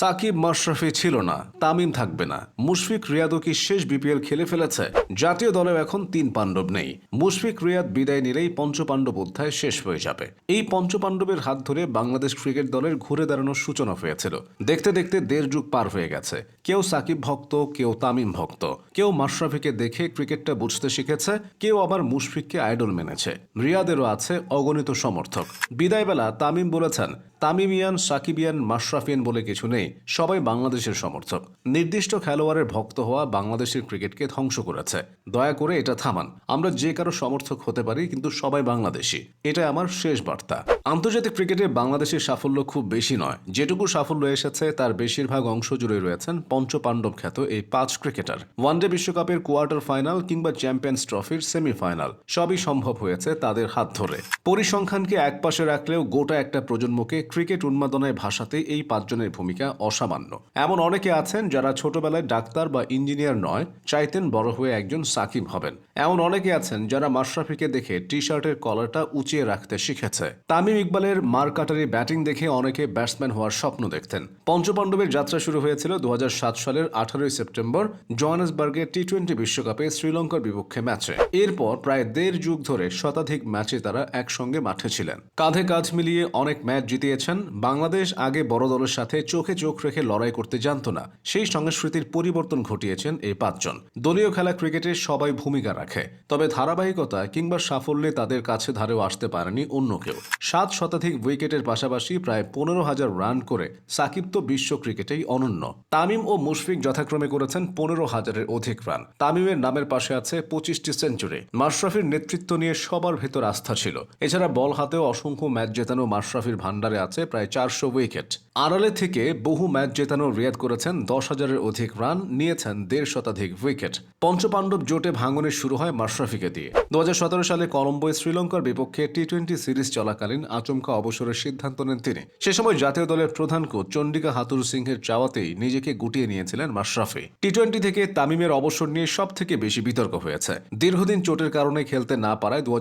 সাকিব মাশরাফি ছিল না, তামিম থাকবে না। মুশফিক রিয়াদও কি শেষ বিপিএল খেলে ফেলেছে? জাতীয় দলেও এখন তিন পাণ্ডব নেই। মুশফিক রিয়াদ বিদায় নিলেই পঞ্চপাণ্ডব অধ্যায় শেষ হয়ে যাবে। এই পঞ্চপাণ্ডবের হাত ধরে বাংলাদেশ ক্রিকেট দলের ঘুরে দাঁড়ানোর সূচনা হয়েছিল। দেখতে দেখতে দেড় যুগ পার হয়ে গেছে। কেউ সাকিব ভক্ত, কেউ তামিম ভক্ত। কেউ মাশরাফিকে দেখে ক্রিকেটটা বুঝতে শিখেছে, কেউ আবার মুশফিককে আইডল মেনেছে। রিয়াদেরও আছে অগণিত সমর্থক। বিদায়বেলা তামিম বলেছেন, তামিমিয়ান, সাকিবিয়ান, মাশরাফিয়ান বলে কিছু নেই। সবাই বাংলাদেশের সমর্থক। নির্দিষ্ট খেলোয়াড়ের ভক্ত হওয়া বাংলাদেশের ক্রিকেটকে ধ্বংস করেছে। দয়া করে এটা থামান। আমরা যে কারও সমর্থক হতে পারি, কিন্তু সবাই বাংলাদেশি। এটা আমার শেষ বার্তা। আন্তর্জাতিক ক্রিকেটে বাংলাদেশের সাফল্য খুব বেশি নয়। যেটুকু সাফল্য এসেছে, তার বেশিরভাগ অংশ জুড়ে রয়েছেন পঞ্চপাণ্ডব খ্যাত এই পাঁচ ক্রিকেটার। ওয়ানডে বিশ্বকাপের কোয়ার্টার ফাইনাল কিংবা চ্যাম্পিয়ন্স ট্রফির সেমিফাইনাল। সবই সম্ভব হয়েছে তাদের হাত ধরে। পরিসংখ্যানকে একপাশে রাখলেও গোটা একটা প্রজন্মকে ক্রিকেট উন্মাদনায় ভাসাতে এই পাঁচজনের ভূমিকা অসামান্য। এমন অনেকে আছেন যারা ছোটবেলায় ডাক্তার বা ইঞ্জিনিয়ার নয়, চাইতেন বড় হয়ে একজন সাকিব হবেন। এমন অনেকে আছেন যারা মাশরাফিকে দেখে টি শার্টের কলারটা উঁচিয়ে রাখতে শিখেছে। তামিম ইকবালের মারকাটারি ব্যাটিং দেখে অনেকে ব্যাটসম্যান হওয়ার স্বপ্ন দেখতেন। পঞ্চপাণ্ডবের যাত্রা শুরু হয়েছিল দু হাজার সাত সালের আঠারোই সেপ্টেম্বর জোহানেসবার্গের টি টোয়েন্টি বিশ্বকাপে শ্রীলঙ্কার বিপক্ষে ম্যাচে। এরপর প্রায় দেড় যুগ ধরে শতাধিক ম্যাচে তারা একসঙ্গে মাঠে ছিলেন। কাঁধে কাঁধ মিলিয়ে অনেক ম্যাচ জিতিয়েছেন। বাংলাদেশ আগে বড় দলের সাথে চোখে চোখ রেখে লড়াই করতে জানত না, সেই সংস্কৃতির পরিবর্তন ঘটিয়েছেন এই পাঁচজন। দলীয় খেলা ক্রিকেটে সবাই ভূমিকা রাখে, তবে ধারাবাহিকতা কিংবা সাফল্যে তাদের কাছে ধারেও আসতে পারেনি অন্য কেউ। সাত শতাধিক উইকেটের পাশাপাশি প্রায় পনেরো হাজার রান করে সাকিব তো বিশ্ব ক্রিকেটেই অনন্য। তামিম ও মুশফিক যথাক্রমে করেছেন পনেরো হাজারের অধিক রান। তামিমের নামের পাশে আছে পঁচিশটি সেঞ্চুরি। মাশরাফির নেতৃত্ব নিয়ে সবার ভেতর আস্থা ছিল। এছাড়া বল হাতেও অসংখ্য ম্যাচ জেতানো মাশরাফির ভান্ডারে আছে প্রায় চারশো উইকেট। আড়ালে থেকে বহু ম্যাচ জেতানো রিয়াদ করেছেন, দশ হাজারের অধিক রান নিয়েছেন দেড় শতাধিক উইকেট। পঞ্চপাণ্ডব জোটে ভাঙনের শুরু হয় মাশরাফিকে দিয়ে। দু হাজার সতেরো সালে কলম্বোয় শ্রীলঙ্কার বিপক্ষে টি টোয়েন্টি সিরিজ চলাকালীন আচমকা অবসরের সিদ্ধান্ত নেন তিনি। সে সময় জাতীয় দলের প্রধান কোচ চন্ডিকা হাতুর সিংহের চাওয়াতেই নিজেকে গুটিয়ে নিয়েছিলেন মাশরাফি। টি টোয়েন্টি থেকে তামিমের অবসর নিয়ে সব থেকে বেশি বিতর্ক হয়েছে। দীর্ঘদিন চোটের কারণে খেলতে না পারায় দু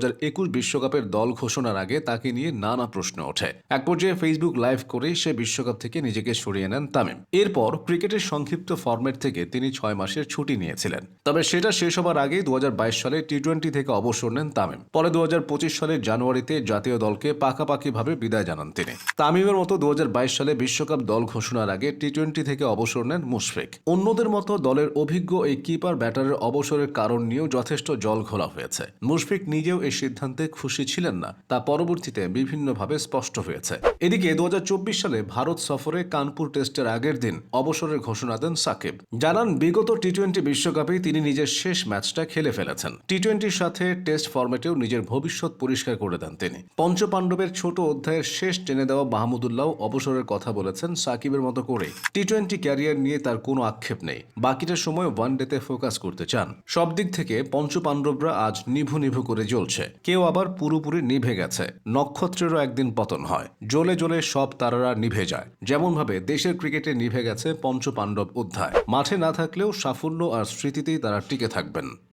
বিশ্বকাপের দল ঘোষণার আগে তাকে নিয়ে নানা প্রশ্ন ওঠে। এক পর্যায়ে ফেসবুক লাইভ করে সে বিশ্বকাপ থেকে নিজেকে সরিয়ে নেন তামিম। এরপর ক্রিকেটের সংক্ষিপ্ত ফরম্যাট থেকে তিনি ছয় মাসের ছুটি নিয়েছিলেন। তবে সেটা শেষ হবার আগেই দু সালে টি টোয়েন্টি থেকে অবসর নেন তামিম। পরে দু সালের জানুয়ারিতে জাতীয় দলকে পাকাপাকিভাবে বিদায় জানান তিনি। তামিমের মতো দু সালে বিশ্বকাপ দল ঘোষণার আগে টি টোয়েন্টি থেকে অবসর নেন মুশফিক। অন্যদের মতো দলের অভিজ্ঞ এই কিপার ব্যাটারের অবসরের কারণ নিয়েও যথেষ্ট জল ঘোলা হয়েছে। মুশফিক নিজেও এই সিদ্ধান্তে খুশি ছিলেন না, তা পরবর্তীতে বিভিন্নভাবে স্পষ্ট হয়েছে। এদিকে দু হাজার চব্বিশ সালে ভারত সফরে কানপুর টেস্টের আগের দিন অবসরের ঘোষণা দেন সাকিব। জানান, বিগত টি টোয়েন্টি বিশ্বকাপে তিনি নিজের শেষ ম্যাচটা খেলে ফেলেছেন। টি টোয়েন্টির সাথে টেস্ট ফরম্যাটেও নিজের ভবিষ্যৎ পরিষ্কার করে দেন তিনি। পঞ্চপাণ্ডবের ছোট অধ্যায়ের শেষ টেনে দেওয়া মাহমুদুল্লাহ অবসরের কথা বলেছেন সাকিবের মতো করে টি টোয়েন্টি ক্যারিয়ার নিয়ে তার কোনো আক্ষেপ নেই। বাকিটা সময় ওয়ান ডেতে ফোকাস করতে চান। সব দিক থেকে পঞ্চপাণ্ডবরা আজ নিভু নিভু করে জ্বলছে। কেউ আবার পুরোপুরি নিভে গেছে। নক্ষত্রেরও একদিন পতন হয়। জ্বলে জ্বলে সব তারারা নিভে যায়। যেমনভাবে দেশের ক্রিকেটে নিভে গেছে পঞ্চপাণ্ডব অধ্যায়। মাঠে না থাকলেও সাফল্য আর স্মৃতিতেই তারা টিকে থাকবেন।